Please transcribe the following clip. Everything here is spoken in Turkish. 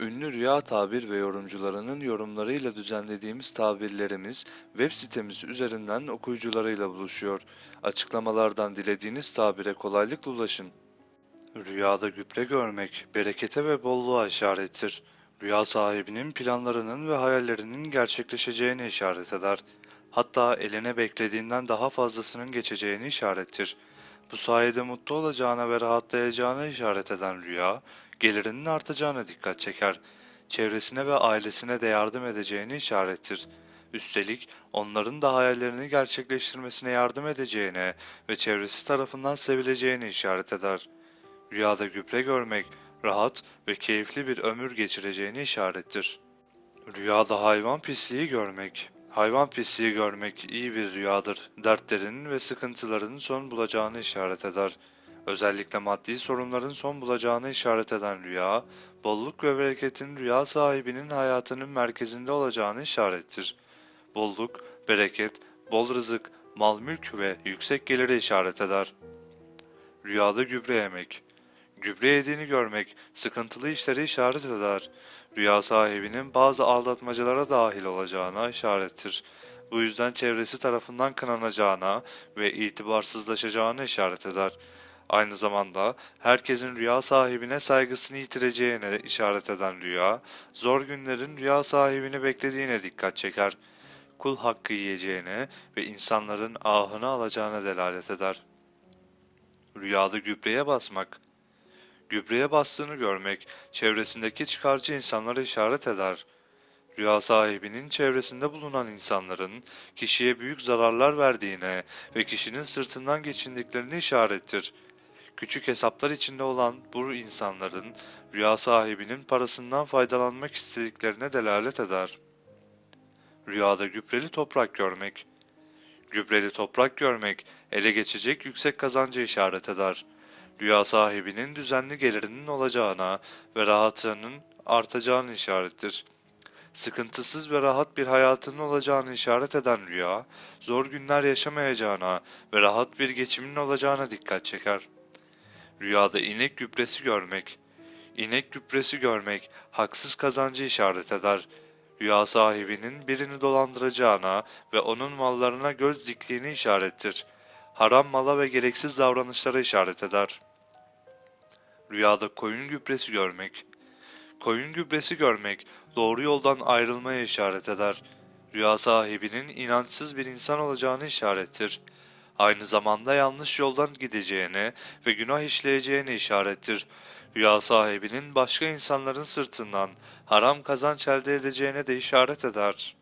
Ünlü rüya tabir ve yorumcularının yorumlarıyla düzenlediğimiz tabirlerimiz web sitemiz üzerinden okuyucularıyla buluşuyor. Açıklamalardan dilediğiniz tabire kolaylıkla ulaşın. Rüyada gübre görmek, berekete ve bolluğa işarettir. Rüya sahibinin planlarının ve hayallerinin gerçekleşeceğini işaret eder. Hatta eline beklediğinden daha fazlasının geçeceğini işarettir. Bu sayede mutlu olacağına ve rahatlayacağına işaret eden rüya, gelirinin artacağına dikkat çeker. Çevresine ve ailesine de yardım edeceğini işarettir. Üstelik onların da hayallerini gerçekleştirmesine yardım edeceğine ve çevresi tarafından sevileceğini işaret eder. Rüyada gübre görmek, rahat ve keyifli bir ömür geçireceğini işarettir. Rüyada hayvan pisliği görmek. Hayvan pisliği görmek iyi bir rüyadır. Dertlerinin ve sıkıntıların son bulacağını işaret eder. Özellikle maddi sorunların son bulacağını işaret eden rüya, bolluk ve bereketin rüya sahibinin hayatının merkezinde olacağını işarettir. Bolluk, bereket, bol rızık, mal mülk ve yüksek geliri işaret eder. Rüyada gübre yemek. Gübre yediğini görmek sıkıntılı işleri işaret eder. Rüya sahibinin bazı aldatmacalara dahil olacağına işarettir. Bu yüzden çevresi tarafından kınanacağına ve itibarsızlaşacağına işaret eder. Aynı zamanda herkesin rüya sahibine saygısını yitireceğine işaret eden rüya, zor günlerin rüya sahibini beklediğine dikkat çeker. Kul hakkı yiyeceğine ve insanların ahını alacağına delalet eder. Rüyada gübreye basmak gübreye bastığını görmek çevresindeki çıkarcı insanlara işaret eder. Rüya sahibinin çevresinde bulunan insanların kişiye büyük zararlar verdiğine ve kişinin sırtından geçindiklerini işarettir. Küçük hesaplar içinde olan bu insanların rüya sahibinin parasından faydalanmak istediklerine delalet eder. Rüyada gübreli toprak görmek Gübreli toprak görmek ele geçecek yüksek kazancı işaret eder rüya sahibinin düzenli gelirinin olacağına ve rahatının artacağını işarettir. Sıkıntısız ve rahat bir hayatının olacağını işaret eden rüya, zor günler yaşamayacağına ve rahat bir geçimin olacağına dikkat çeker. Rüyada inek gübresi görmek, inek gübresi görmek haksız kazancı işaret eder. Rüya sahibinin birini dolandıracağına ve onun mallarına göz diktiğini işarettir. Haram mala ve gereksiz davranışlara işaret eder. Rüyada koyun gübresi görmek. Koyun gübresi görmek doğru yoldan ayrılmaya işaret eder. Rüya sahibinin inançsız bir insan olacağını işarettir. Aynı zamanda yanlış yoldan gideceğine ve günah işleyeceğine işarettir. Rüya sahibinin başka insanların sırtından haram kazanç elde edeceğine de işaret eder.